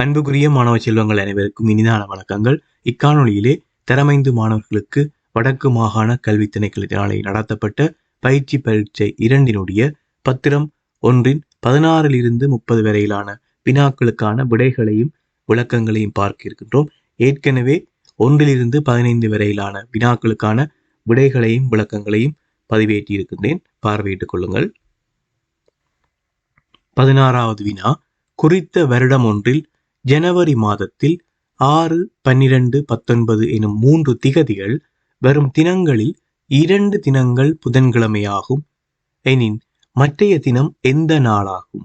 அன்புக்குரிய மாணவ செல்வங்கள் அனைவருக்கும் இனிதான வணக்கங்கள். இக்காணொளியிலே திறமைந்து மாணவர்களுக்கு வடக்கு மாகாண கல்வி திணைக்களத்தினாலே நடத்தப்பட்ட பயிற்சி பரீட்சை இரண்டினுடைய பத்திரம் ஒன்றின் பதினாறிலிருந்து முப்பது வரையிலான வினாக்களுக்கான விடைகளையும் விளக்கங்களையும் பார்க்க இருக்கின்றோம் ஏற்கனவே ஒன்றிலிருந்து பதினைந்து வரையிலான வினாக்களுக்கான விடைகளையும் விளக்கங்களையும் பதிவேற்றி இருக்கின்றேன் பார்வையிட்டுக் கொள்ளுங்கள். பதினாறாவது வினா. குறித்த வருடம் ஒன்றில் ஜனவரி மாதத்தில் ஆறு பன்னிரண்டு பத்தொன்பது எனும் மூன்று திகதிகள் வரும் தினங்களில் இரண்டு தினங்கள் புதன்கிழமையாகும். எனின் மற்றைய தினம் எந்த நாளாகும்?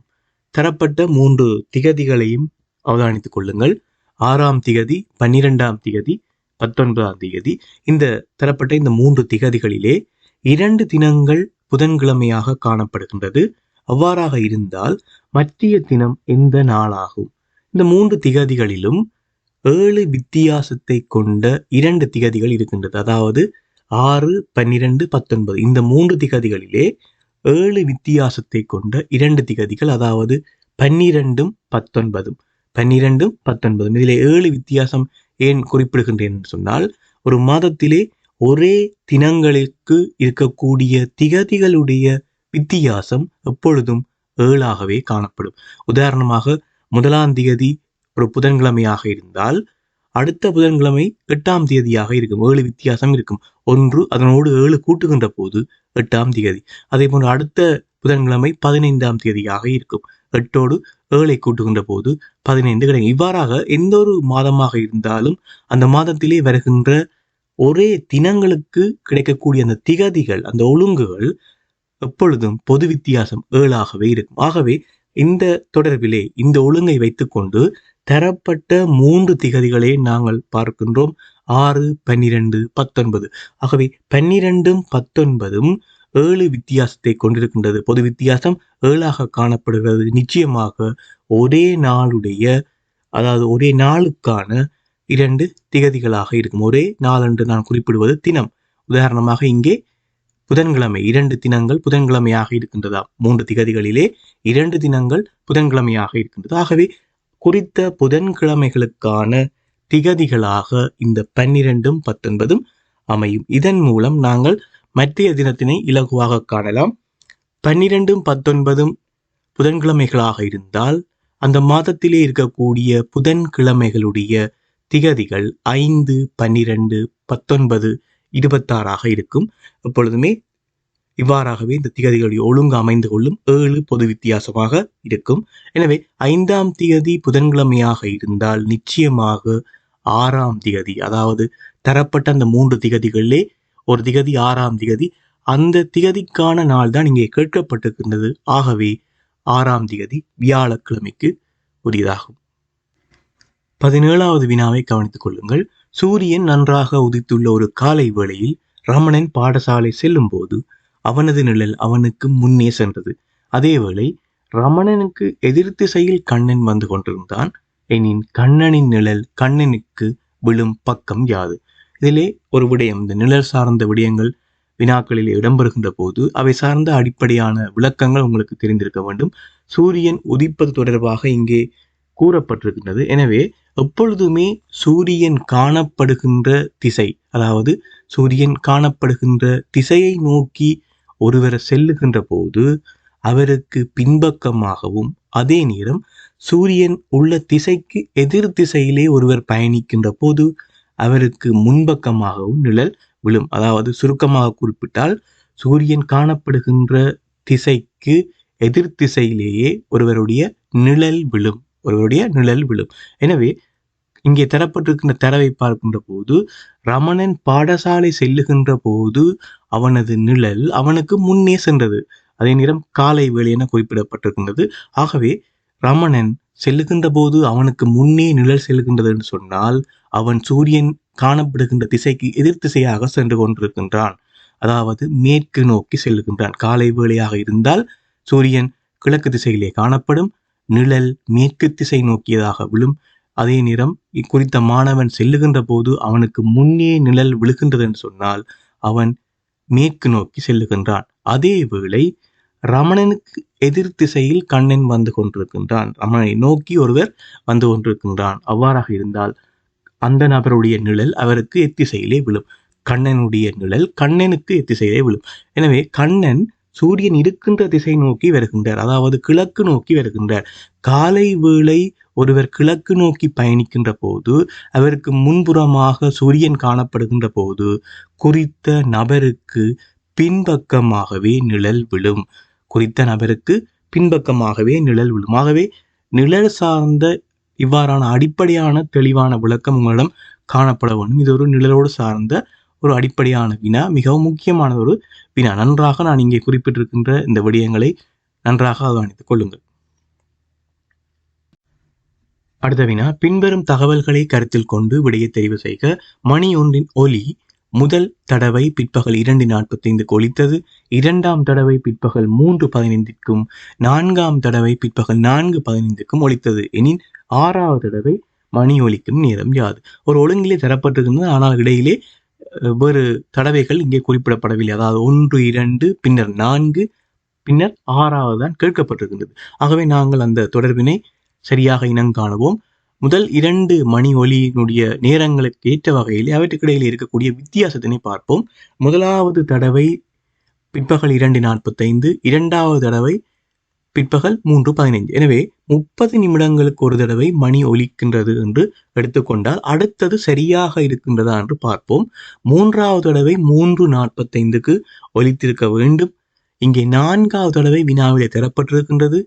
தரப்பட்ட மூன்று திகதிகளையும் அவதானித்துக் கொள்ளுங்கள். ஆறாம் திகதி பன்னிரெண்டாம் திகதி பத்தொன்பதாம் திகதி. இந்த தரப்பட்ட இந்த மூன்று திகதிகளிலே இரண்டு தினங்கள் புதன்கிழமையாக காணப்படுகின்றது. அவ்வாறாக இருந்தால் மற்றைய தினம் எந்த நாளாகும்? இந்த மூன்று திகதிகளிலும் ஏழு வித்தியாசத்தை கொண்ட இரண்டு திகதிகள் இருக்கின்றது. அதாவது ஆறு பன்னிரண்டு பத்தொன்பது. இந்த மூன்று திகதிகளிலே ஏழு வித்தியாசத்தை கொண்ட இரண்டு திகதிகள் அதாவது பன்னிரெண்டும் பத்தொன்பதும். பன்னிரெண்டும் பத்தொன்பதும். இதிலே ஏழு வித்தியாசம் ஏன் குறிப்பிடுகின்றேன் என்று சொன்னால் ஒரு மாதத்திலே ஒரே தினங்களுக்கு இருக்கக்கூடிய திகதிகளுடைய வித்தியாசம் எப்பொழுதும் ஏழாகவே காணப்படும். உதாரணமாக முதலாம் தேதி ஒரு புதன்கிழமையாக இருந்தால் அடுத்த புதன்கிழமை எட்டாம் தேதியாக இருக்கும். ஏழு வித்தியாசம் இருக்கும். ஒன்று அதனோடு ஏழு கூட்டுகின்ற போது எட்டாம் தேதி அதே போன்று அடுத்த புதன்கிழமை பதினைந்தாம் தேதியாக இருக்கும். எட்டோடு ஏழை கூட்டுகின்ற போது பதினைந்து கிடைக்கும். இவ்வாறாக எந்த ஒரு மாதமாக இருந்தாலும் அந்த மாதத்திலே வருகின்ற ஒரே தினங்களுக்கு கிடைக்கக்கூடிய அந்த திகதிகள் அந்த ஒழுங்குகள் எப்பொழுதும் பொது வித்தியாசம் ஏழாகவே இருக்கும். ஆகவே இந்த தொடர்பிலே இந்த ஒழுங்கை வைத்துக்கொண்டு தரப்பட்ட மூன்று திகதிகளை நாங்கள் பார்க்கின்றோம். ஆறு பன்னிரண்டு பத்தொன்பது. ஆகவே பன்னிரெண்டும் பத்தொன்பதும் ஏழு வித்தியாசத்தை கொண்டிருக்கின்றது. பொது வித்தியாசம் ஏழாக காணப்படுகிறது. நிச்சயமாக ஒரே நாளுடைய அதாவது ஒரே நாளுக்கான இரண்டு திகதிகளாக இருக்கும். ஒரே நாள் என்று நான் குறிப்பிடுவது தினம். உதாரணமாக இங்கே புதன்கிழமை இரண்டு தினங்கள் புதன்கிழமையாக இருக்கின்றதா? மூன்று திகதிகளிலே இரண்டு தினங்கள் புதன்கிழமையாக இருக்கின்றது. ஆகவே குறித்த புதன்கிழமைகளுக்கான திகதிகளாக இந்த பன்னிரெண்டும் பத்தொன்பதும் அமையும். இதன் மூலம் நாங்கள் மற்றைய தினத்தினை இலகுவாக காணலாம். பன்னிரெண்டும் பத்தொன்பதும் புதன்கிழமைகளாக இருந்தால் அந்த மாதத்திலே இருக்கக்கூடிய புதன்கிழமைகளுடைய திகதிகள் ஐந்து பன்னிரண்டு பத்தொன்பது இருபத்தாறாக இருக்கும். எப்பொழுதுமே இவ்வாறாகவே இந்த திகதிகளுடைய ஒழுங்கு அமைந்து கொள்ளும் ஏழு பொது வித்தியாசமாக இருக்கும். எனவே ஐந்தாம் திகதி புதன்கிழமையாக இருந்தால் நிச்சயமாக ஆறாம் திகதி அதாவது தரப்பட்ட அந்த மூன்று திகதிகளிலே ஒரு திகதி ஆறாம் திகதி அந்த திகதிக்கான நாள் தான் இங்கே கேட்கப்பட்டிருக்கின்றது. ஆகவே ஆறாம் திகதி வியாழக்கிழமைக்கு உரியதாகும். பதினேழாவது வினாவை கவனித்துக் கொள்ளுங்கள். சூரியன் நன்றாக உதித்துள்ள ஒரு காலை வேளையில் ரமணன் பாடசாலை செல்லும் போது அவனது நிழல் அவனுக்கு முன்னே சென்றது. அதேவேளை ரமணனுக்கு எதிர் திசையில் கண்ணன் வந்து கொண்டிருந்தான். எனின் கண்ணனின் நிழல் கண்ணனுக்கு விழும் பக்கம் யாது? இதிலே ஒரு விடயம் இந்த நிழல் சார்ந்த விடயங்கள் வினாக்களில் இடம்பெறுகின்ற போது அவை சார்ந்த அடிப்படையான விளக்கங்கள் உங்களுக்கு தெரிந்திருக்க வேண்டும். சூரியன் உதிப்பது தொடர்பாக இங்கே கூறப்பட்டிருக்கின்றது. எனவே எப்பொழுதுமே சூரியன் காணப்படுகின்ற திசை. அதாவது சூரியன் காணப்படுகின்ற திசையை நோக்கி ஒருவர் செல்லுகின்ற போது அவருக்கு பின்பக்கமாகவும் அதே நேரம் சூரியன் உள்ள திசைக்கு எதிர் திசையிலே ஒருவர் பயணிக்கின்ற போது அவருக்கு முன்பக்கமாகவும் நிழல் விழும். அதாவது சுருக்கமாக குறிப்பிட்டால் சூரியன் காணப்படுகின்ற திசைக்கு எதிர் திசையிலேயே ஒருவருடைய நிழல் விழும். ஒருவருடைய நிழல் விழும். எனவே இங்கே தரப்பட்டிருக்கின்ற தரவை பார்க்கின்ற போது ரமணன் பாடசாலை செல்லுகின்ற போது அவனது நிழல் அவனுக்கு முன்னே சென்றது. அதே நேரம் காலை வேலை என குறிப்பிடப்பட்டிருக்கின்றது. ஆகவே ரமணன் செல்லுகின்ற போது அவனுக்கு முன்னே நிழல் செல்லுகின்றது என்று சொன்னால் அவன் சூரியன் காணப்படுகின்ற திசைக்கு எதிர் திசையாக சென்று கொண்டிருக்கின்றான். அதாவது மேற்கு நோக்கி செல்லுகின்றான். காலை வேளையாக இருந்தால் சூரியன் கிழக்கு திசையிலே காணப்படும். நிழல் மேற்கு திசை நோக்கியதாக விழும். அதே நேரம் இக்குறித்த மாணவன் செல்லுகின்ற போது அவனுக்கு முன்னே நிழல் விழுகின்றது என்று சொன்னால் அவன் மேற்கு நோக்கி செல்லுகின்றான். அதே வேளை ரமணனுக்கு எதிர் திசையில் கண்ணன் வந்து கொண்டிருக்கின்றான். ரமணனை நோக்கி ஒருவர் வந்து கொண்டிருக்கின்றான். அவ்வாறாக இருந்தால் அந்த நபருடைய நிழல் அவருக்கு எத்திசையிலே விழும். கண்ணனுடைய நிழல் கண்ணனுக்கு எத்திசையிலே விழும். எனவே கண்ணன் சூரியன் இருக்கின்ற திசை நோக்கி வருகின்றார். அதாவது கிழக்கு நோக்கி வருகின்றார். காலை வேளை ஒருவர் கிழக்கு நோக்கி பயணிக்கின்ற போது அவருக்கு முன்புறமாக சூரியன் காணப்படுகின்ற போது குறித்த நபருக்கு பின்பக்கமாகவே நிழல் விழும். குறித்த நபருக்கு பின்பக்கமாகவே நிழல் விழும். ஆகவே நிழல் சார்ந்த இவ்வாறான அடிப்படையான தெளிவான விளக்கம் உங்களிடம் காணப்பட வேண்டும். இது ஒரு நிழலோடு சார்ந்த ஒரு அடிப்படையான வினா மிகவும் முக்கியமான ஒரு வினா. நன்றாக நான் இங்கே குறிப்பிட்டிருக்கின்ற இந்த விடயங்களை நன்றாக அவதானித்துக் கொள்ளுங்கள். அடுத்த வினா. பின்வரும் தகவல்களை கருத்தில் கொண்டு விடையை தெரிவு செய்க. மணி ஒன்றின் ஒலி முதல் தடவை பிற்பகல் இரண்டு நாற்பத்தைந்துக்கு ஒலித்தது. இரண்டாம் தடவை பிற்பகல் மூன்று பதினைந்திற்கும் நான்காம் தடவை பிற்பகல் நான்கு பதினைந்துக்கும் ஒலித்தது. எனின் ஆறாவது தடவை மணி ஒலிக்கும் நேரம் யாது. ஒரு ஒழுங்கிலே தரப்பட்டிருந்தது ஆனால் இடையிலே வேறு தடவைகள் இங்கே குறிப்பிடப்படவில்லை. அதாவது ஒன்று இரண்டு பின்னர் நான்கு பின்னர் ஆறாவது தான் கேட்கப்பட்டிருக்கின்றது. ஆகவே நாங்கள் அந்த தொடர்பினை சரியாக இனங்காணுவோம் முதல் இரண்டு மணி ஒலியினுடைய நேரங்களுக்கு ஏற்ற வகையில் அவற்றுக்கிடையில் இருக்கக்கூடிய வித்தியாசத்தினை பார்ப்போம். முதலாவது தடவை பிற்பகல் இரண்டு நாற்பத்தைந்து இரண்டாவது தடவை பிற்பகல் மூன்று பதினைந்து. எனவே முப்பது நிமிடங்களுக்கு ஒரு தடவை மணி ஒலிக்கின்றது என்று எடுத்துக்கொண்டால் அடுத்தது சரியாக இருக்கின்றதா என்று பார்ப்போம். மூன்றாவது தடவை மூன்று நாற்பத்தைந்துக்கு ஒலித்திருக்க வேண்டும். இங்கே நான்காவது தடவை வினாவிலே தரப்பட்டிருக்கின்றது.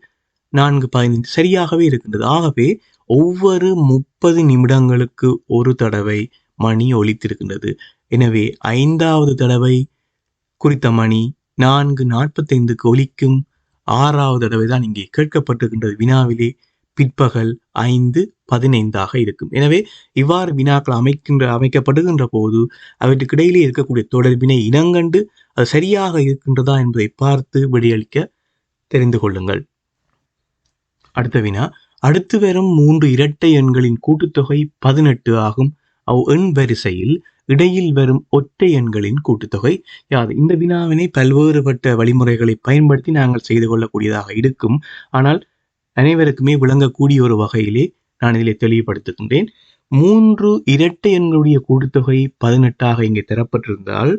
நான்கு பதினைந்து சரியாகவே இருக்கின்றது. ஆகவே ஒவ்வொரு முப்பது நிமிடங்களுக்கு ஒரு தடவை மணி ஒலித்திருக்கின்றது. எனவே ஐந்தாவது தடவை குறித்த மணி நான்கு நாற்பத்தைந்துக்கு ஒலிக்கும். ஆறாவது தடவை தான் இங்கே கேட்கப்பட்டிருக்கின்றது. வினாவிலே பிற்பகல் ஐந்து பதினைந்தாக இருக்கும். எனவே இவ்வாறு வினாக்கள் அமைக்கின்ற அமைக்கப்படுகின்ற போது அவற்றுக்கிடையிலே இருக்கக்கூடிய தொடர்பினை இனங்கண்டு அது சரியாக இருக்கின்றதா என்பதை பார்த்து விடையளிக்க தெரிந்து கொள்ளுங்கள். அடுத்த வினா. அடுத்து வரும் மூன்று இரட்டை எண்களின் கூட்டுத்தொகை பதினெட்டு ஆகும். அவ் எண் வரிசையில் இடையில் வரும் ஒற்றை எண்களின் கூட்டுத்தொகை. யாது இந்த வினாவினை பல்வேறுபட்ட வழிமுறைகளை பயன்படுத்தி நாங்கள் செய்து கொள்ளக்கூடியதாக இருக்கும். ஆனால் அனைவருக்குமே விளங்கக்கூடிய ஒரு வகையிலே நான் இதிலே தெளிவுபடுத்துகின்றேன். மூன்று இரட்டை எண்களுடைய கூட்டுத்தொகை பதினெட்டாக இங்கே தரப்பட்டிருந்தால்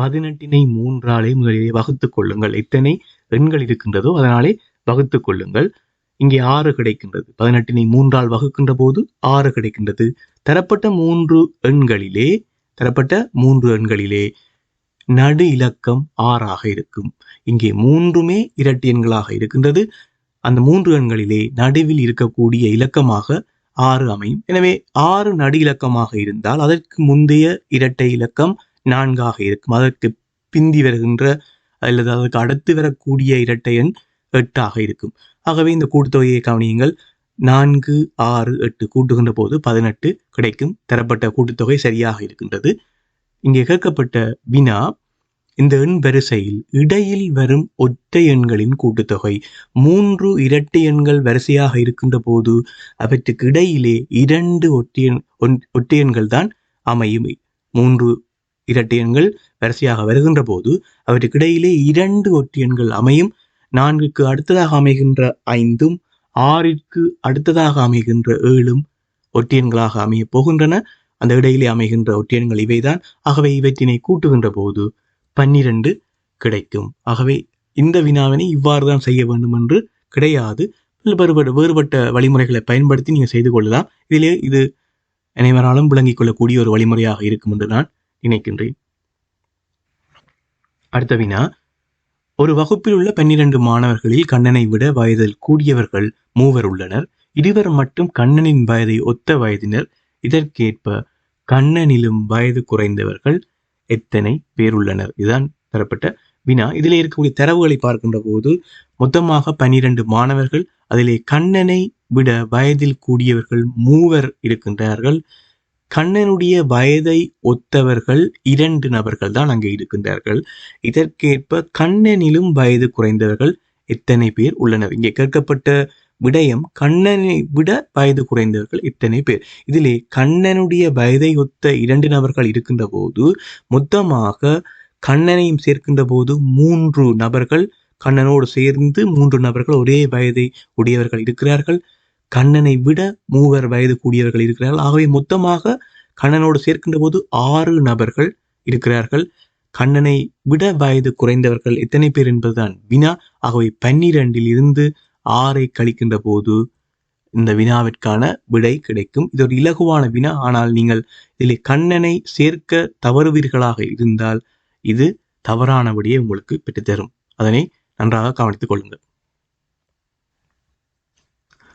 பதினெட்டினை மூன்றாலே முதலிலே வகுத்துக் கொள்ளுங்கள். எத்தனை எண்கள் இருக்கின்றதோ அதனாலே வகுத்துக் கொள்ளுங்கள். இங்கே ஆறு கிடைக்கின்றது. பதினெட்டினை மூன்றால் வகுக்கின்ற போது ஆறு கிடைக்கின்றது. தரப்பட்ட மூன்று எண்களிலே தரப்பட்ட மூன்று எண்களிலே நடு இலக்கம் ஆறாக இருக்கும். இங்கே மூன்றுமே இரட்டை எண்களாக இருக்கின்றது. அந்த மூன்று எண்களிலே நடுவில் இருக்கக்கூடிய இலக்கமாக ஆறு அமையும். எனவே ஆறு நடு இலக்கமாக இருந்தால் அதற்கு முந்தைய இரட்டை இலக்கம் நான்காக இருக்கும். அதற்கு பிந்தி வருகின்ற அல்லது அதற்கு அடுத்து வரக்கூடிய இரட்டை எண் எட்டாக இருக்கும். ஆகவே இந்த கூட்டுத்தொகையை கவனியுங்கள். நான்கு ஆறு எட்டு கூட்டுகின்ற போது பதினெட்டு கிடைக்கும். தரப்பட்ட கூட்டுத்தொகை சரியாக இருக்கின்றது. இங்கே கேட்கப்பட்ட வினா இந்த எண் வரிசையில் இடையில் வரும் ஒற்றை எண்களின் கூட்டுத்தொகை. மூன்று இரட்டை எண்கள் வரிசையாக இருக்கின்ற போது அவற்றுக்கு இடையிலே இரண்டு ஒற்றையன் ஒற்றை எண்கள் தான் அமையும். மூன்று இரட்டை எண்கள் வரிசையாக வருகின்ற போது அவற்றுக்கு இடையிலே இரண்டு ஒற்றை எண்கள் அமையும். நான்குக்கு அடுத்ததாக அமைகின்ற ஐந்தும் ஆறிற்கு அடுத்ததாக அமைகின்ற ஏழும் ஒற்றியன்களாக அமைய போகின்றன. அந்த இடையிலே அமைகின்ற ஒற்றியன்கள் இவைதான். ஆகவே இவற்றினை கூட்டுகின்ற போது பன்னிரண்டு கிடைக்கும். ஆகவே இந்த வினாவினை இவ்வாறு தான் செய்ய வேண்டும் என்று கிடையாது. வேறுபட்ட வேறுபட்ட வழிமுறைகளை பயன்படுத்தி நீங்கள் செய்து கொள்ளலாம். இதிலே இது அனைவராலும் விளங்கிக் கொள்ளக்கூடிய ஒரு வழிமுறையாக இருக்கும் என்று நான் நினைக்கின்றேன். அடுத்த வினா ஒரு வகுப்பில் உள்ள பன்னிரண்டு மாணவர்களில் கண்ணனை விட வயதில் கூடியவர்கள் மூவர் உள்ளனர். இருவர் மட்டும் கண்ணனின் வயதை ஒத்த வயதினர். இதற்கேற்ப கண்ணனிலும் வயது குறைந்தவர்கள் எத்தனை பேர் உள்ளனர்? இதுதான் தரப்பட்ட வினா. இதில் இருக்கக்கூடிய தரவுகளை பார்க்கின்ற போது மொத்தமாக பன்னிரண்டு மாணவர்கள் அதிலே கண்ணனை விட வயதில் கூடியவர்கள் மூவர் இருக்கின்றார்கள். கண்ணனுடைய வயதை ஒத்தவர்கள் இரண்டு நபர்கள் தான் அங்கே இருக்கின்றார்கள். இதற்கேற்ப கண்ணனிலும் வயது குறைந்தவர்கள் எத்தனை பேர் உள்ளனர்? இங்கே கேட்கப்பட்ட விடயம் கண்ணனை விட வயது குறைந்தவர்கள் இத்தனை பேர்? இதிலே கண்ணனுடைய வயதை ஒத்த இரண்டு நபர்கள் இருக்கின்ற போது மொத்தமாக கண்ணனையும் சேர்க்கின்ற போது மூன்று நபர்கள் கண்ணனோடு சேர்ந்து மூன்று நபர்கள் ஒரே வயதை உடையவர்கள் இருக்கிறார்கள். கண்ணனை விட மூவர் வயது கூடியவர்கள் இருக்கிறார்கள். ஆகவே மொத்தமாக கண்ணனோடு சேர்க்கின்ற போது ஆறு நபர்கள் இருக்கிறார்கள். கண்ணனை விட வயது குறைந்தவர்கள் எத்தனை பேர் என்பதுதான் வினா. ஆகவே பன்னிரண்டில் இருந்து ஆறை கழிக்கின்ற போது இந்த வினாவிற்கான விடை கிடைக்கும். இது ஒரு இலகுவான வினா. ஆனால் நீங்கள் இதில் கண்ணனை சேர்க்க தவறுவீர்களாக இருந்தால் இது தவறான விடையை உங்களுக்கு பெற்றுத்தரும். அதனை நன்றாக கவனித்துக் கொள்ளுங்கள்.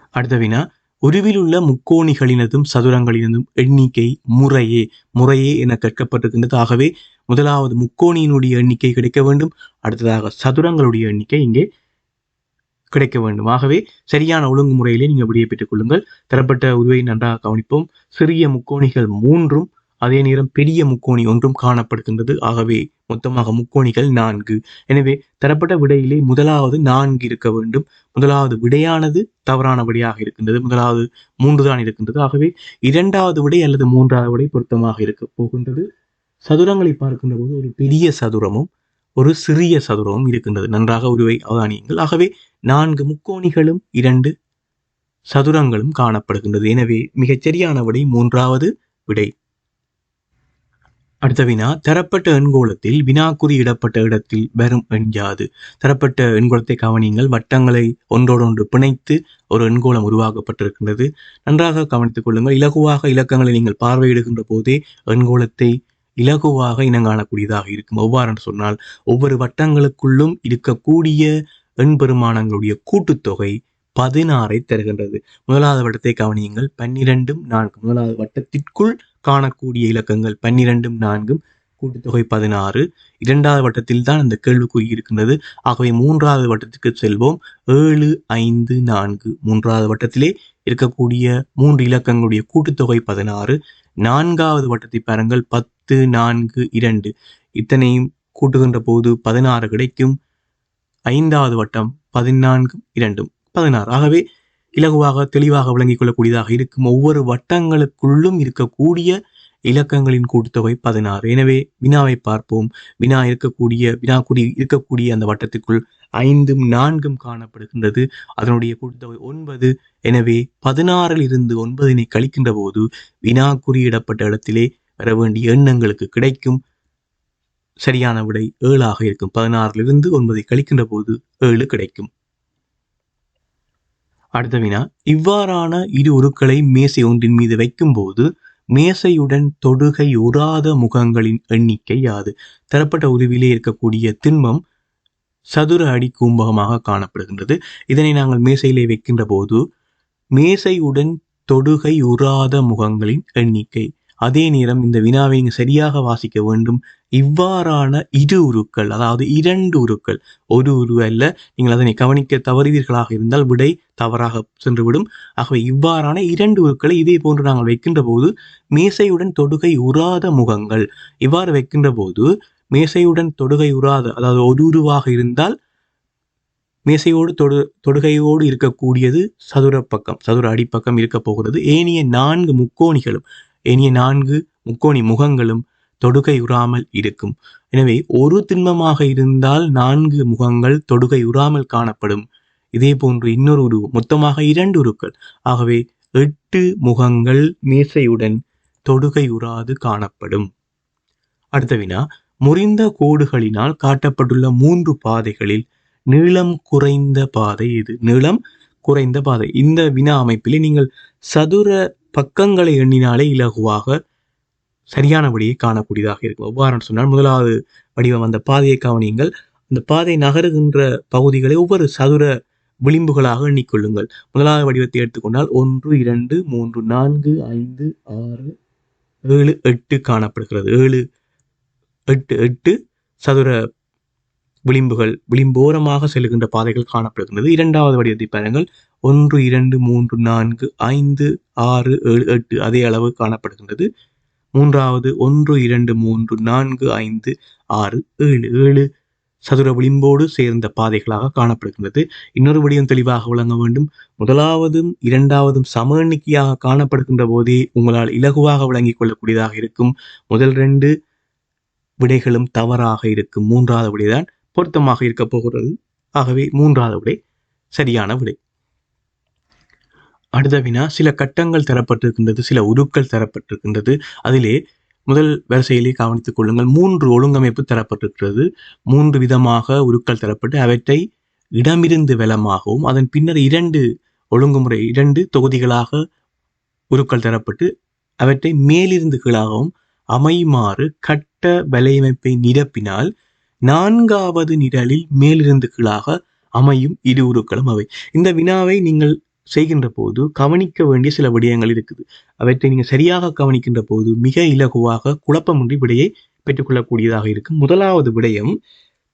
அடுத்த வினா உருவில் உள்ள முக்கோணிகளினதும் சதுரங்களினதும் எண்ணிக்கை முறையே முறையே என கேட்கப்பட்டிருக்கின்றது. ஆகவே முதலாவது முக்கோணியினுடைய எண்ணிக்கை கிடைக்க வேண்டும். அடுத்ததாக சதுரங்களுடைய எண்ணிக்கை இங்கே கிடைக்க வேண்டும். ஆகவே சரியான ஒழுங்குமுறையிலே நீங்கள் விடிய பெற்றுக் கொள்ளுங்கள். தரப்பட்ட உருவை நன்றாக கவனிப்போம். சிறிய முக்கோணிகள் மூன்றும் அதே நேரம் பெரிய முக்கோணி ஒன்றும் காணப்படுகின்றது. ஆகவே மொத்தமாக முக்கோணிகள் நான்கு. எனவே தரப்பட்ட விடையிலே முதலாவது நான்கு இருக்க வேண்டும். முதலாவது விடையானது தவறான விடையாக இருக்கின்றது. முதலாவது மூன்று தான் இருக்கின்றது. ஆகவே இரண்டாவது விடை அல்லது மூன்றாவது விடை பொருத்தமாக இருக்க போகின்றது. சதுரங்களை பார்க்கின்ற போது ஒரு பெரிய சதுரமும் ஒரு சிறிய சதுரமும் இருக்கின்றது. நன்றாக உருவை அவதானியுங்கள். ஆகவே நான்கு முக்கோணிகளும் இரண்டு சதுரங்களும் காணப்படுகின்றது. எனவே மிகச் சரியான விடை மூன்றாவது விடை. அடுத்த வினா தரப்பட்ட எண்கோளத்தில் வினாக்குறி இடப்பட்ட இடத்தில் வரும் எண் யாது தரப்பட்ட எண்கோளத்தை கவனியுங்கள். வட்டங்களை ஒன்றோடொன்று பிணைத்து ஒரு எண்கோளம் உருவாக்கப்பட்டிருக்கின்றது. நன்றாக கவனித்துக் கொள்ளுங்கள். இலகுவாக இலக்கங்களை நீங்கள் பார்வையிடுகின்ற போதே எண்கோளத்தை இலகுவாக இனங்காணக்கூடியதாக இருக்கும். எவ்வாறு என்று சொன்னால் ஒவ்வொரு வட்டங்களுக்குள்ளும் இருக்கக்கூடிய எண்பெருமானங்களுடைய கூட்டுத்தொகை பதினாறை தருகின்றது. முதலாவது வட்டத்தை கவனியுங்கள். பன்னிரெண்டும் நான்கு. முதலாவது வட்டத்திற்குள் காணக்கூடிய இலக்கங்கள் பன்னிரெண்டும் நான்கும் கூட்டுத்தொகை பதினாறு. இரண்டாவது வட்டத்தில் தான் அந்த கேள்விக்குறி இருக்கின்றது. ஆகவே மூன்றாவது வட்டத்துக்கு செல்வோம். ஏழு ஐந்து நான்கு. மூன்றாவது வட்டத்திலே இருக்கக்கூடிய மூன்று இலக்கங்களுடைய கூட்டுத்தொகை பதினாறு. நான்காவது வட்டத்தை பாருங்கள். பத்து நான்கு இரண்டு. இத்தனையும் கூட்டுகின்ற போது பதினாறு கிடைக்கும். ஐந்தாவது வட்டம் பதினான்கு இரண்டும் பதினாறு. ஆகவே இலகுவாக தெளிவாக விளங்கிக் கொள்ளக்கூடியதாக இருக்கும். ஒவ்வொரு வட்டங்களுக்குள்ளும் இருக்கக்கூடிய இலக்கங்களின் கூட்டுத்தொகை பதினாறு. எனவே வினாவை பார்ப்போம். வினா இருக்கக்கூடிய வினா வினாக்குறி இருக்கக்கூடிய அந்த வட்டத்திற்குள் ஐந்தும் நான்கும் காணப்படுகின்றது. அதனுடைய கூட்டுத்தொகை ஒன்பது. எனவே பதினாறில் இருந்து ஒன்பதினை கழிக்கின்ற போது வினா குறியிடப்பட்ட இடத்திலே வர வேண்டிய எண்ணங்களுக்கு கிடைக்கும் சரியான விடை ஏழாக இருக்கும். பதினாறிலிருந்து ஒன்பதை கழிக்கின்ற போது ஏழு கிடைக்கும். அடுத்த வினா இவ்வாறான இரு உருக்களை மேசை ஒன்றின் மீது வைக்கும்போது மேசையுடன் தொடுகை உறாத முகங்களின் எண்ணிக்கை யாது? தரப்பட்ட உருவிலே இருக்கக்கூடிய திண்மம் சதுர அடி கூம்பகமாக காணப்படுகின்றது. இதனை நாங்கள் மேசையிலே வைக்கின்ற போது மேசையுடன் தொடுகை உறாத முகங்களின் எண்ணிக்கை. அதே நேரம் இந்த வினாவை சரியாக வாசிக்க வேண்டும் இவ்வாறான இரு உருக்கள் அதாவது இரண்டு உருக்கள். ஒரு உரு அல்ல நீங்கள் அதனை கவனிக்க தவறுவீர்களாக இருந்தால் விடை தவறாக சென்றுவிடும். ஆகவே இவ்வாறான இரண்டு உருக்களை இதே போன்று நாங்கள் வைக்கின்ற போது மேசையுடன் தொடுகை உறாத முகங்கள். இவ்வாறு வைக்கின்ற போது மேசையுடன் தொடுகை உறாத அதாவது ஒரு உருவாக இருந்தால் மேசையோடு தொடு தொடுகையோடு இருக்கக்கூடியது சதுர பக்கம் சதுர அடிப்பக்கம் இருக்க போகிறது. ஏனைய நான்கு முக்கோணிகளும் ஏனைய நான்கு முக்கோணி முகங்களும் தொடுகை உறாமல் இருக்கும். எனவே ஒரு திண்மமாக இருந்தால் நான்கு முகங்கள் தொடுகை உறாமல் காணப்படும். இதே போன்று இன்னொரு உரு மொத்தமாக இரண்டு உருக்கள். ஆகவே எட்டு முகங்கள் மேசையுடன் தொடுகை உறாது காணப்படும். அடுத்த வினா முறிந்த கோடுகளினால் காட்டப்பட்டுள்ள மூன்று பாதைகளில் நீளம் குறைந்த பாதை இது நீளம் குறைந்த பாதை. இந்த வினா அமைப்பில் நீங்கள் சதுர பக்கங்களை எண்ணினாலே இலகுவாக சரியான வழியை காணக்கூடியதாக இருக்கும். எவ்வாறு சொன்னால் முதலாவது வடிவம் அந்த பாதையை கவனியுங்கள். அந்த பாதை நகருகின்ற பகுதிகளை ஒவ்வொரு சதுர விளிம்புகளாக எண்ணிக்கொள்ளுங்கள். முதலாவது வடிவத்தை எடுத்துக்கொண்டால் ஒன்று இரண்டு மூன்று நான்கு ஐந்து ஆறு ஏழு எட்டு காணப்படுகிறது. ஏழு எட்டு எட்டு சதுர விளிம்புகள் விளிம்போரமாக செல்லுகின்ற பாதைகள் காணப்படுகின்றது. இரண்டாவது வடிவத்தை பாருங்கள். ஒன்று இரண்டு மூன்று நான்கு ஐந்து ஆறு ஏழு எட்டு அதே அளவு காணப்படுகின்றது. மூன்றாவது ஒன்று இரண்டு மூன்று நான்கு ஐந்து ஆறு ஏழு ஏழு. சதுர விளிம்போடு சேர்ந்த பாதைகளாக காணப்படுகின்றது. இன்னொரு விடயம் தெளிவாக விளங்க வேண்டும். முதலாவதும் இரண்டாவதும் சம எண்ணிக்கையாக காணப்படுகின்ற போதே உங்களால் இலகுவாக விளங்கிக் கொள்ளக்கூடியதாக இருக்கும். முதல் ரெண்டு விடைகளும் தவறாக இருக்கும். மூன்றாவது விடைதான் பொருத்தமாக இருக்கப் போகிறது. ஆகவே மூன்றாவது விடை சரியான விடை. அடுத்த வினா சில கட்டங்கள் தரப்பட்டிருக்கின்றது சில உருக்கள் தரப்பட்டிருக்கின்றது. அதிலே முதல் வரிசையிலே கவனித்துக் கொள்ளுங்கள். மூன்று ஒழுங்கமைப்பு தரப்பட்டிருக்கிறது. மூன்று விதமாக உருக்கள் தரப்பட்டு அவற்றை இடமிருந்து வளமாகவும் அதன் பின்னர் இரண்டு ஒழுங்குமுறை இரண்டு தொகுதிகளாக உருக்கள் தரப்பட்டு அவற்றை மேலிருந்து கீழாகவும் அமையுமாறு கட்ட வலையமைப்பை நிரப்பினால் நான்காவது நிரலில் மேலிருந்து கீழாக அமையும் இரு உருக்களும் அவை. இந்த வினாவை நீங்கள் செய்கின்ற போது கவனிக்க வேண்டிய சில விடயங்கள் இருக்குது. அவற்றை நீங்கள் சரியாக கவனிக்கின்ற போது மிக இலகுவாக குழப்பமின்றி விடையை பெற்றுக்கொள்ளக்கூடியதாக இருக்கும். முதலாவது விடயம்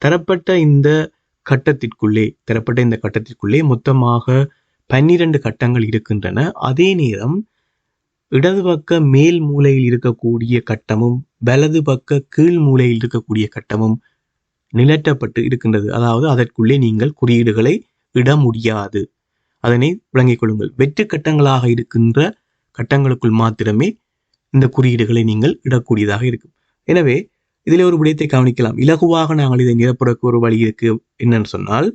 தரப்பட்ட இந்த கட்டத்திற்குள்ளே தரப்பட்ட இந்த கட்டத்திற்குள்ளே மொத்தமாக பன்னிரண்டு கட்டங்கள் இருக்கின்றன. அதே நேரம் இடது பக்க மேல் மூலையில் இருக்கக்கூடிய கட்டமும் வலது பக்க கீழ் மூலையில் இருக்கக்கூடிய கட்டமும் நிலட்டப்பட்டு இருக்கின்றது. அதாவது அதற்குள்ளே நீங்கள் குறியீடுகளை இட முடியாது. அதனை விளங்கிக் கொள்ளுங்கள். வெற்று கட்டங்களாக இருக்கின்ற கட்டங்களுக்குள் மாத்திரமே இந்த குறியீடுகளை நீங்கள் இடக்கூடியதாக இருக்கும். எனவே இதில் ஒரு விடயத்தை கவனிக்கலாம். இலகுவாக நாங்கள் இதை நிரப்புறக்கு ஒரு வழி இருக்கு என்னன்னு சொன்னால்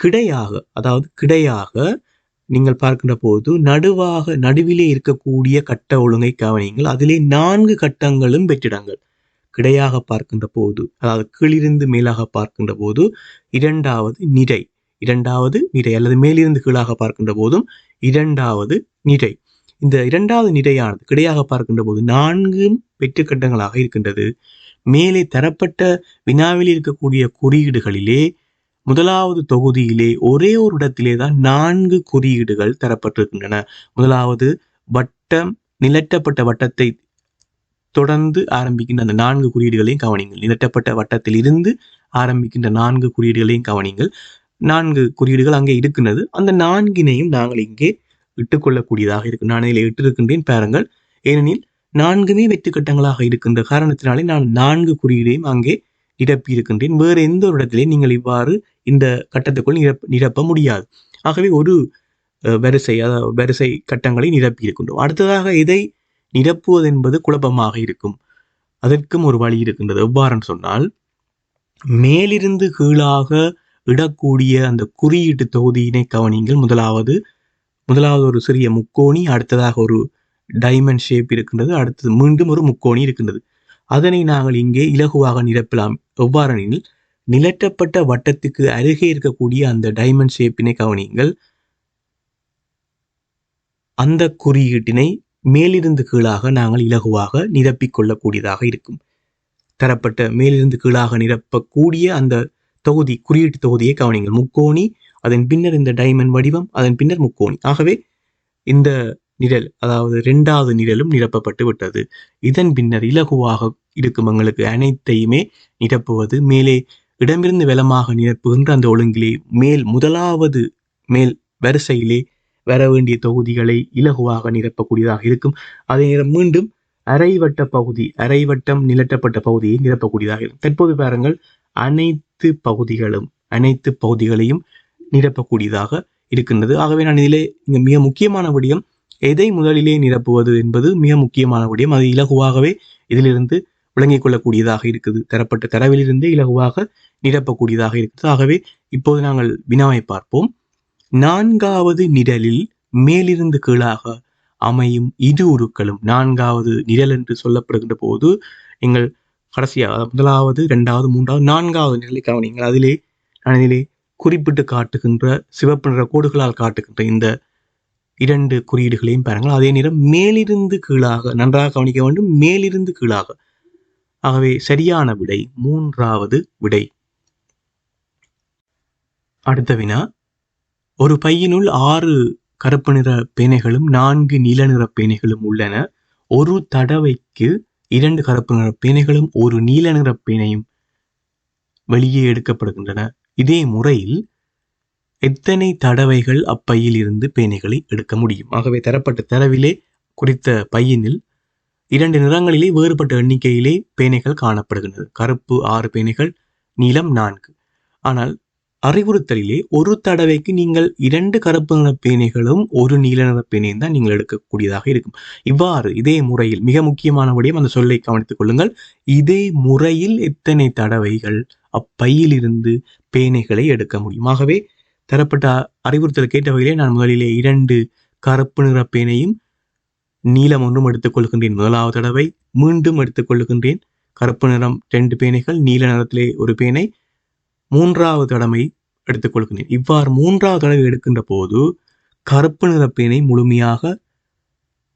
கிடையாக அதாவது கிடையாக நீங்கள் பார்க்கின்ற போது நடுவாக நடுவிலே இருக்கக்கூடிய கட்ட ஒழுங்கை கவனியுங்கள். அதிலே நான்கு கட்டங்களும் வெற்றிடங்கள். கிடையாக பார்க்கின்ற போது அதாவது கீழிருந்து மேலாக பார்க்கின்ற போது இரண்டாவது நிறை. இரண்டாவது நிறை அல்லது மேலிருந்து கீழாக பார்க்கின்ற போதும் இரண்டாவது நிறை. இந்த இரண்டாவது நிரையானது கிடையாக பார்க்கின்ற போது நான்கும் வெற்று கட்டங்களாக இருக்கின்றது. மேலே தரப்பட்ட வினாவில் இருக்கக்கூடிய குறியீடுகளிலே முதலாவது தொகுதியிலே ஒரே ஒரு இடத்திலே தான் நான்கு குறியீடுகள் தரப்பட்டிருக்கின்றன. முதலாவது வட்டம் நிலட்டப்பட்ட வட்டத்தை தொடர்ந்து ஆரம்பிக்கின்ற அந்த நான்கு குறியீடுகளையும் கவனிங்கள் நிலட்டப்பட்ட வட்டத்தில் இருந்து ஆரம்பிக்கின்ற நான்கு குறியீடுகளையும் கவனிங்கள் நான்கு குறியீடுகள் அங்கே இருக்கின்றது. அந்த நான்கினையும் நாங்கள் இங்கே இட்டுக்கொள்ளக்கூடியதாக இருக்கு. நான் இதில் இட்டிருக்கின்றேன் பாருங்கள். ஏனெனில் நான்குமே வெற்று கட்டங்களாக இருக்கின்ற காரணத்தினாலே நான் நான்கு குறியீடையும் அங்கே நிரப்பி இருக்கின்றேன் வேறு எந்த ஒரு இடத்திலையும் நீங்கள் இவ்வாறு இந்த கட்டத்துக்குள் நிரப்ப நிரப்ப முடியாது. ஆகவே ஒரு அஹ், வரிசை அதாவது வரிசை கட்டங்களை நிரப்பி இருக்கின்றோம் அடுத்ததாக இதை நிரப்புவது என்பது குழப்பமாக இருக்கும். அதற்கும் ஒரு வழி இருக்கின்றது. எவ்வாறுன்னு சொன்னால் மேலிருந்து கீழாக இடக்கூடிய அந்த குறியீட்டு தொகுதியினை கவனிங்கள் முதலாவது முதலாவது ஒரு சிறிய முக்கோணி அடுத்ததாக ஒரு டைமண்ட் ஷேப் இருக்கின்றது அடுத்தது மீண்டும் ஒரு முக்கோணி இருக்கின்றது. அதனை நாங்கள் இங்கே இலகுவாக நிரப்பலாம். எவ்வாறெனில் நிலட்டப்பட்ட வட்டத்துக்கு அருகே இருக்கக்கூடிய அந்த டைமண்ட் ஷேப்பினை கவனியுங்கள். அந்த குறியீட்டினை மேலிருந்து கீழாக நாங்கள் இலகுவாக நிரப்பிக் கொள்ளக்கூடியதாக இருக்கும். தரப்பட்ட மேலிருந்து கீழாக நிரப்பக்கூடிய அந்த தொகுதி குறியீட்டு தொகுதியை கவனிங்கள் முக்கோணி அதன் பின்னர் இந்த டைமண்ட் வடிவம் அதன் பின்னர் முக்கோணி. ஆகவே இந்த நிழல் அதாவது இரண்டாவது நிழலும் நிரப்பப்பட்டு விட்டது. இதன் பின்னர் இலகுவாக இருக்கும் எங்களுக்கு அனைத்தையுமே நிரப்புவது மேலே இடமிருந்து வெலமாக நிரப்புகின்ற அந்த ஒழுங்கிலே மேல் முதலாவது மேல் வரிசையிலே வர வேண்டிய தொகுதிகளை இலகுவாக நிரப்பக்கூடியதாக இருக்கும். அதே நேரம் மீண்டும் அரைவட்ட பகுதி அரைவட்டம் நிலட்டப்பட்ட பகுதியை நிரப்பக்கூடியதாக இருக்கும். தற்போது பாருங்கள் அனைத்து பகுதிகளும் அனைத்து பகுதிகளையும் நிரப்பக்கூடியதாக இருக்கின்றது. ஆகவே நான் இதிலே இங்கே மிக முக்கியமான விடயம் எதை முதலிலே நிரப்புவது என்பது மிக முக்கியமான விடயம். அது இலகுவாகவே இதிலிருந்து விளங்கிக் கொள்ளக்கூடியதாக இருக்குது. தரப்பட்ட தரவிலிருந்தே இலகுவாக நிரப்பக்கூடியதாக இருக்குது. ஆகவே இப்போது நாங்கள் வினாவை பார்ப்போம். நான்காவது நிரலில் மேலிருந்து கீழாக அமையும் இரு உருக்களும் நான்காவது நிரல் என்று சொல்லப்படுகின்ற போது நீங்கள் கடைசியாக முதலாவது இரண்டாவது மூன்றாவது நான்காவது நிலை கவனிங்கள் அதிலே நான் இதிலே குறிப்பிட்டு காட்டுகின்ற சிவப்பு நிற கோடுகளால் காட்டுகின்ற இந்த இரண்டு குறியீடுகளையும் பாருங்கள். அதே நேரம் மேலிருந்து கீழாக நன்றாக கவனிக்க வேண்டும் மேலிருந்து கீழாக. ஆகவே சரியான விடை மூன்றாவது விடை. அடுத்த வினா ஒரு பையினுள் ஆறு கருப்பு நிற பேனைகளும் நான்கு நீல நிற பேனைகளும் உள்ளன. ஒரு தடவைக்கு இரண்டு கருப்பு நிற பேனைகளும் ஒரு நீல நிற பேனையும் வெளியே எடுக்கப்படுகின்றன. இதே முறையில் எத்தனை தடவைகள் அப்பையில் இருந்து பேனைகளை எடுக்க முடியும்? ஆகவே தரப்பட்ட தரவிலே குறித்த பையினில் இரண்டு நிறங்களிலே வேறுபட்ட எண்ணிக்கையிலே பேனைகள் காணப்படுகின்றது. கருப்பு ஆறு பேனைகள் நீலம் நான்கு. ஆனால் அறிவுறுத்தலிலே ஒரு தடவைக்கு நீங்கள் இரண்டு கருப்பு நிற பேனைகளும் ஒரு நீல நிற பேனையும் தான் நீங்கள் எடுக்கக்கூடியதாக இருக்கும். இவ்வாறு இதே முறையில் மிக முக்கியமான விடயம் அந்த சொல்லை கவனித்துக் கொள்ளுங்கள். இதே முறையில் எத்தனை தடவைகள் அப்பையிலிருந்து பேனைகளை எடுக்க முடியும்? ஆகவே தரப்பட்ட அறிவுறுத்தல் கேட்ட வகையிலே நான் முதலிலே இரண்டு கருப்பு நிற பேனையும் நீலம் ஒன்றும் எடுத்துக்கொள்கின்றேன் முதலாவது தடவை மீண்டும் எடுத்துக்கொள்கின்றேன் கருப்பு நிறம் ரெண்டு பேனைகள் நீல நிறத்திலே ஒரு பேனை மூன்றாவது தடவை எடுத்துக்கொள்கிறேன் இவ்வாறு மூன்றாவது தடவை எடுக்கின்ற போது கருப்பு நிற பேனை முழுமையாக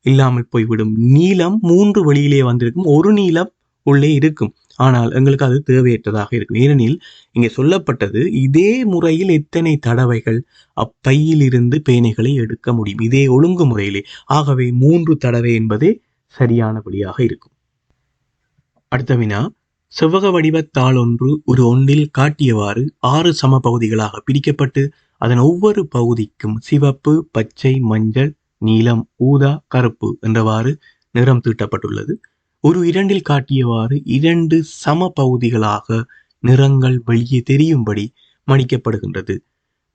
இல்லாமல் போய்விடும். நீளம் மூன்று வழியிலே வந்திருக்கும். ஒரு நீளம் உள்ளே இருக்கும். ஆனால் எங்களுக்கு அது தேவையற்றதாக இருக்கும். ஏனெனில் இங்கே சொல்லப்பட்டது இதே முறையில் எத்தனை தடவைகள் அப்பையில் இருந்து பேனைகளை எடுக்க முடியும். இதே ஒழுங்கு முறையிலே. ஆகவே மூன்று தடவை என்பதே சரியான வழியாக இருக்கும். அடுத்த வினா. செவ்வக வடிவத்தாளொன்று ஒன்று ஒரு ஒன்றில் காட்டியவாறு ஆறு சம பகுதிகளாக பிரிக்கப்பட்டு அதன் ஒவ்வொரு பகுதிக்கும் சிவப்பு பச்சை மஞ்சள் நீலம் ஊதா கருப்பு என்றவாறு நிறம் தீட்டப்பட்டுள்ளது. ஒரு இரண்டில் காட்டியவாறு இரண்டு சம பகுதிகளாக நிறங்கள் வெளியே தெரியும்படி மடிக்கப்படுகின்றது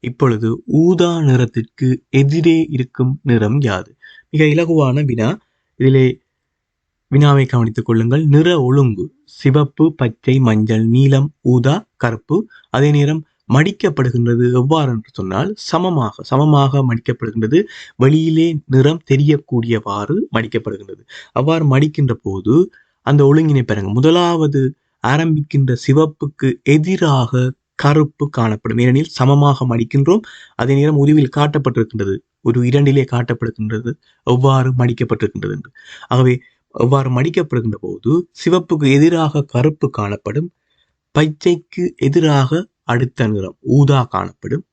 இப்பொழுது ஊதா நிறத்திற்கு எதிரே இருக்கும் நிறம் யாது? மிக இலகுவான வினா. இதிலே வினாவை கவனித்துக் கொள்ளுங்கள். நிற ஒழுங்கு சிவப்பு பச்சை மஞ்சள் நீலம் ஊதா கருப்பு. அதே நேரம் மடிக்கப்படுகின்றது எவ்வாறு என்று சொன்னால் சமமாக சமமாக மடிக்கப்படுகின்றது. வெளியிலே நிறம் தெரியக்கூடியவாறு மடிக்கப்படுகின்றது. அவ்வாறு மடிக்கின்ற போது அந்த ஒழுங்கினை பெறுங்க முதலாவது ஆரம்பிக்கின்ற சிவப்புக்கு எதிராக கருப்பு காணப்படும். ஏனெனில் சமமாக மடிக்கின்றோம். அதே நேரம் உருவில் காட்டப்பட்டிருக்கின்றது. ஒரு இரண்டிலே காட்டப்படுகின்றது. எவ்வாறு மடிக்கப்பட்டிருக்கின்றது என்று. ஆகவே அவ்வாறு மடிக்கப்படுகின்ற போது சிவப்புக்கு எதிராக கருப்பு காணப்படும் பச்சைக்கு எதிராக அடுத்த நிறம் ஊதா காணப்படும்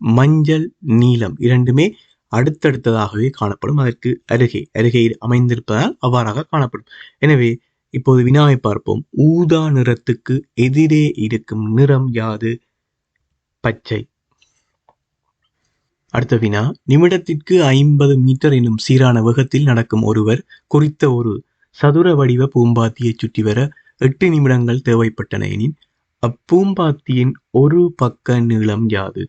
மஞ்சள் நீலம் இரண்டுமே அடுத்தடுத்ததாகவே காணப்படும். அதற்கு அருகே அருகே அமைந்திருப்பதால் அவ்வாறாக காணப்படும். எனவே இப்போது வினாவை பார்ப்போம். ஊதா நிறத்துக்கு எதிரே இருக்கும் நிறம் யாது? பச்சை. அடுத்த வினா நிமிடத்திற்கு ஐம்பது மீட்டர் என்னும் சீரான வேகத்தில் நடக்கும் ஒருவர் குறித்த ஒரு சதுர வடிவ பூம்பாத்தியை சுற்றி வர எட்டு நிமிடங்கள் தேவைப்பட்டன எனின் அப்பூம்பாத்தியின் ஒரு பக்க நீளம் யாது?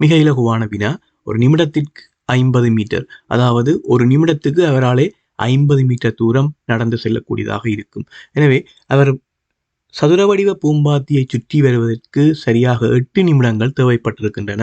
மிக இலகுவான வினா ஒரு நிமிடத்திற்கு ஐம்பது மீட்டர் அதாவது ஒரு நிமிடத்துக்கு அவராலே ஐம்பது மீட்டர் தூரம் நடந்து செல்லக்கூடியதாக இருக்கும். எனவே அவர் சதுர வடிவ பூம்பாத்தியை சுற்றி வருவதற்கு சரியாக எட்டு நிமிடங்கள் தேவைப்பட்டிருக்கின்றன.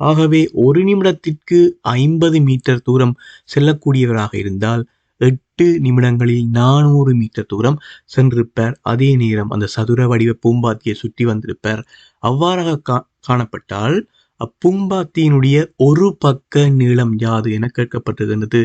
ஆகவே ஒரு நிமிடத்திற்கு ஐம்பது மீட்டர் தூரம் செல்லக்கூடியவராக இருந்தால் எட்டு நிமிடங்களில் நானூறு மீட்டர் தூரம் சென்றிருப்பார். அதே நேரம் அந்த சதுர வடிவ பூம்பாத்தியை சுற்றி வந்திருப்பார். அவ்வாறாக கா காணப்பட்டால் அப்பூம்பாத்தியினுடைய ஒரு பக்க நீளம் யாது என கேட்கப்பட்டிருந்தது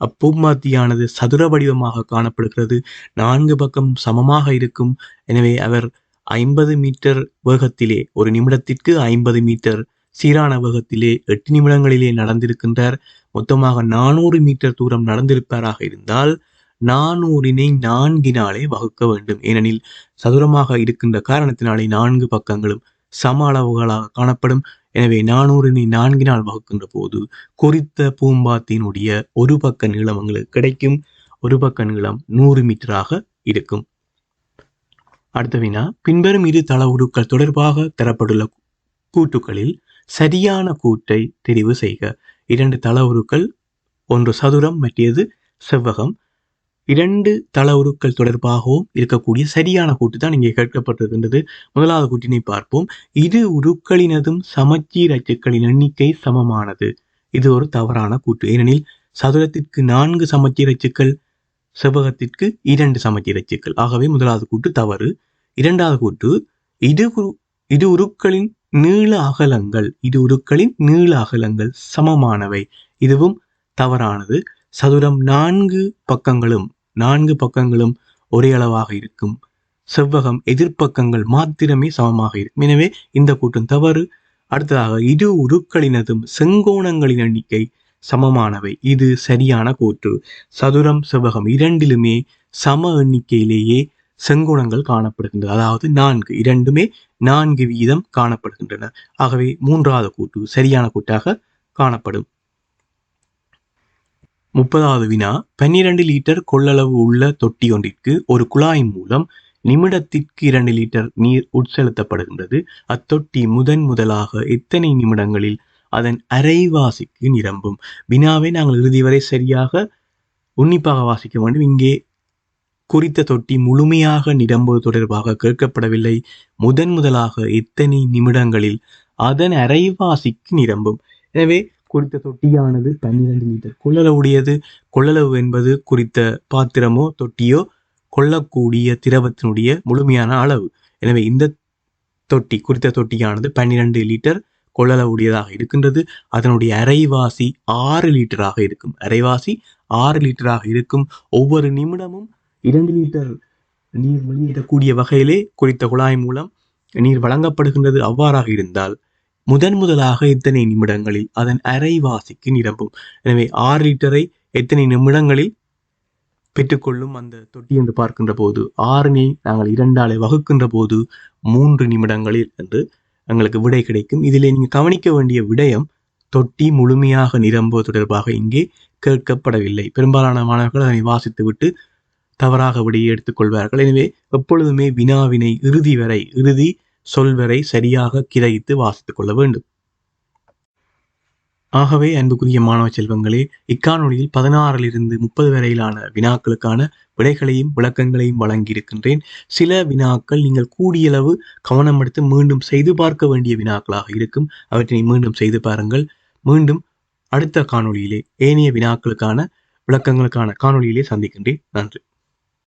அப்பூம்பாத்தியானது சதுர வடிவமாக காணப்படுகிறது. நான்கு பக்கம் சமமாக இருக்கும். எனவே அவர் ஐம்பது மீட்டர் வேகத்திலே ஒரு நிமிடத்திற்கு ஐம்பது மீட்டர் சீரான வேகத்திலே எட்டு நிமிடங்களிலே நடந்திருக்கின்றார். மொத்தமாக நானூறு மீட்டர் தூரம் நடந்திருப்பாராக இருந்தால் நானூறினை நான்கினாலே வகுக்க வேண்டும். ஏனெனில் சதுரமாக இருக்கின்ற காரணத்தினாலே நான்கு பக்கங்களும் சம அளவுகளாக காணப்படும். எனவே நானூறினை நான்கினால் வகுக்கின்ற போது குறித்த பூம்பாத்தினுடைய ஒரு பக்க நீளம் உங்களுக்கு கிடைக்கும். ஒரு பக்க நீளம் நூறு மீட்டராக இருக்கும். அடுத்த வினா. பின்வரும் இரு தள உருக்கள் தொடர்பாக தரப்பட்டுள்ள கூட்டுகளில் சரியான கூட்டை தெரிவு செய்க. இரண்டு தள உருக்கள் ஒன்று சதுரம் மற்றது செவ்வகம். இரண்டு தள உருக்கள் தொடர்பாகவும் இருக்கக்கூடிய சரியான கூட்டு தான் இங்கே கேட்கப்பட்டிருக்கின்றது. முதலாவது கூட்டினை பார்ப்போம். இரு உருக்களினதும் சமச்சீர் அச்சுக்களின் எண்ணிக்கை சமமானது. இது ஒரு தவறான கூட்டு ஏனெனில் சதுரத்திற்கு நான்கு சமச்சீர் அச்சுக்கள் செவ்வகத்திற்கு இரண்டு சமச்சீர் அச்சுக்கள். ஆகவே முதலாவது கூட்டு தவறு. இரண்டாவது கூட்டு இரு உரு இரு உருக்களின் நீள அகலங்கள். இரு உருக்களின் நீள அகலங்கள். சமமானவை. இதுவும் தவறானது. சதுரம் நான்கு பக்கங்களும் நான்கு பக்கங்களும் ஒரே அளவாக இருக்கும். செவ்வகம் எதிர்ப்பக்கங்கள் மாத்திரமே சமமாக இருக்கும். எனவே இந்த கூட்டம் தவறு. அடுத்ததாக இரு உருக்களினதும் செங்கோணங்களின் எண்ணிக்கை சமமானவை. இது சரியான கூற்று. சதுரம் செவ்வகம் இரண்டிலுமே சம எண்ணிக்கையிலேயே செங்குணங்கள் காணப்படுகின்றன அதாவது நான்கு இரண்டுமே நான்கு வீதம் காணப்படுகின்றன. ஆகவே மூன்றாவது கூட்டு சரியான கூட்டாக காணப்படும். முப்பதாவது வினா பன்னிரண்டு லிட்டர் கொள்ளளவு உள்ள தொட்டி ஒன்றிற்கு ஒரு குழாய் மூலம் நிமிடத்திற்கு இரண்டு லிட்டர் நீர் உட்செலுத்தப்படுகின்றது. அத்தொட்டி முதன் முதலாக எத்தனை நிமிடங்களில் அதன் அரைவாசிக்கு நிரம்பும்? வினாவை நாங்கள் இறுதி வரை சரியாக உன்னிப்பாக வாசிக்க வேண்டும். இங்கே குறித்த தொட்டி முழுமையாக நிரம்புவது தொடர்பாக கேட்கப்படவில்லை. முதன் முதலாக எத்தனை நிமிடங்களில் அதன் அரைவாசிக்கு நிரம்பும். எனவே குறித்த தொட்டியானது பன்னிரண்டு லிட்டர் கொள்ளளவுடையது. கொள்ளளவு என்பது குறித்த பாத்திரமோ தொட்டியோ கொள்ளக்கூடிய திரவத்தினுடைய முழுமையான அளவு. எனவே இந்த தொட்டி குறித்த தொட்டியானது பன்னிரண்டு லிட்டர் கொள்ளளவுடையதாக இருக்கின்றது. அதனுடைய அரைவாசி ஆறு லிட்டராக இருக்கும். அரைவாசி ஆறு லிட்டராக இருக்கும். ஒவ்வொரு நிமிடமும் இரண்டு லிட்டர் நீர் வெளியேற்றக்கூடிய வகையிலே குறித்த குழாய் மூலம் நீர் வழங்கப்படுகின்றது அவ்வாறாக இருந்தால் முதன் முதலாக எத்தனை நிமிடங்களில் அதன் அரைவாசிக்கு நிரம்பும்? எனவே ஆறு லிட்டரை எத்தனை நிமிடங்களில் பெற்றுக்கொள்ளும் அந்த தொட்டி என்று பார்க்கின்ற போது ஆறினை நாங்கள் இரண்டாலை வகுக்கின்ற போது மூன்று நிமிடங்களில் என்று எங்களுக்கு விடை கிடைக்கும். இதில் நீங்கள் கவனிக்க வேண்டிய விடயம் தொட்டி முழுமையாக நிரம்புவது தொடர்பாக இங்கே கேட்கப்படவில்லை. பெரும்பாலான மாணவர்கள் அதனை வாசித்துவிட்டு தவறாக விடையை எடுத்துக்கொள்வார்கள் எனவே எப்பொழுதுமே வினாவினை இறுதி வரை இறுதி சொல் வரை சரியாக கிரகித்து வாசித்துக் கொள்ள வேண்டும். ஆகவே அன்புக்குரிய மாணவ செல்வங்களே இக்காணொலியில் பதினாறிலிருந்து முப்பது வரையிலான வினாக்களுக்கான விடைகளையும் விளக்கங்களையும் வழங்கியிருக்கின்றேன். சில வினாக்கள் நீங்கள் கூடியளவு கவனம் எடுத்து மீண்டும் செய்து பார்க்க வேண்டிய வினாக்களாக இருக்கும். அவற்றை மீண்டும் செய்து பாருங்கள். மீண்டும் அடுத்த காணொளியிலே ஏனைய வினாக்களுக்கான விளக்கங்களுக்கான காணொலியிலே சந்திக்கின்றேன். நன்றி.